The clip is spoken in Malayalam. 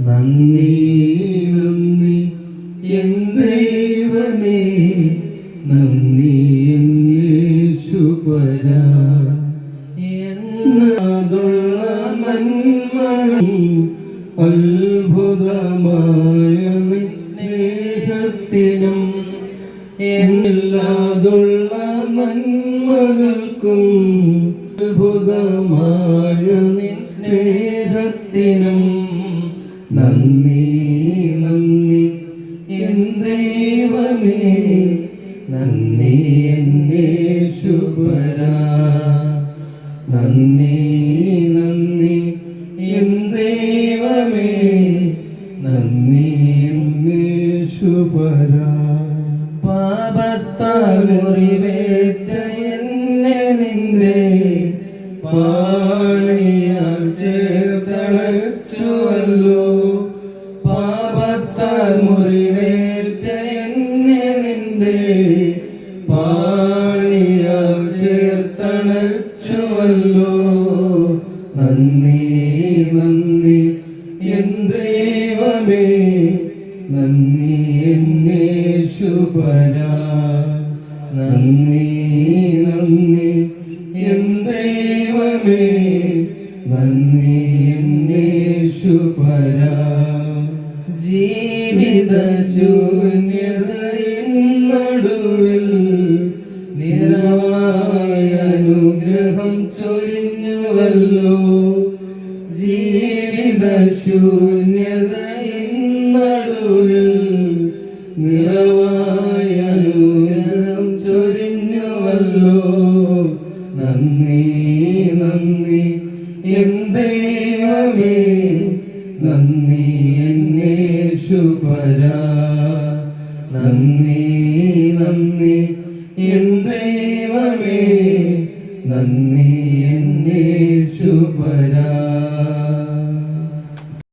നന്ദി നന്ദി എൻ ദൈവമേ നന്ദി എന്നേശുപരാ. എന്നതുള്ള നന്മകൾ അത്ഭുതമായ സ്നേഹത്തിനും എന്നില്ലാതുള്ള നന്മകൾക്കും അത്ഭുതമായ നിൻ സ്നേഹത്തിനും നന്ദി നന്ദി. എൻ ദൈവമേ നന്ദി എന്നേശുപരാ നന്ദി നന്ദി. എൻ ദൈവമേ നന്ദി എന്നേശുപരാ പാപത്താൽ മുറിവേറ്റ മുറിവേറ്റ എന്നെ നിന്റെ പാണിയാൽ ചേർത്തണച്ചുവല്ലോ. നന്ദി നന്ദി എൻ ദൈവമേ. നന്ദി എന്നേശുപരാ നന്ദി നന്ദി എൻ ദൈവമേ. നന്ദി എന്നേശുപരാ ജീവിത ശൂന്യതയിൻ നടുവിൽ നിറവായ അനുഗ്രഹം ചൊരിഞ്ഞുവല്ലോ. ജീവിത ശൂന്യതയിൻ നടുവിൽ നിറവായ അനുഗ്രഹം ചൊരിഞ്ഞുവല്ലോ. നന്ദി നന്ദി എൻ ദൈവമേ നന്ദി എന്നേശുപരാ നന്ദി നന്ദി എൻ ദൈവമേ. നന്ദി എന്നേശുപരാ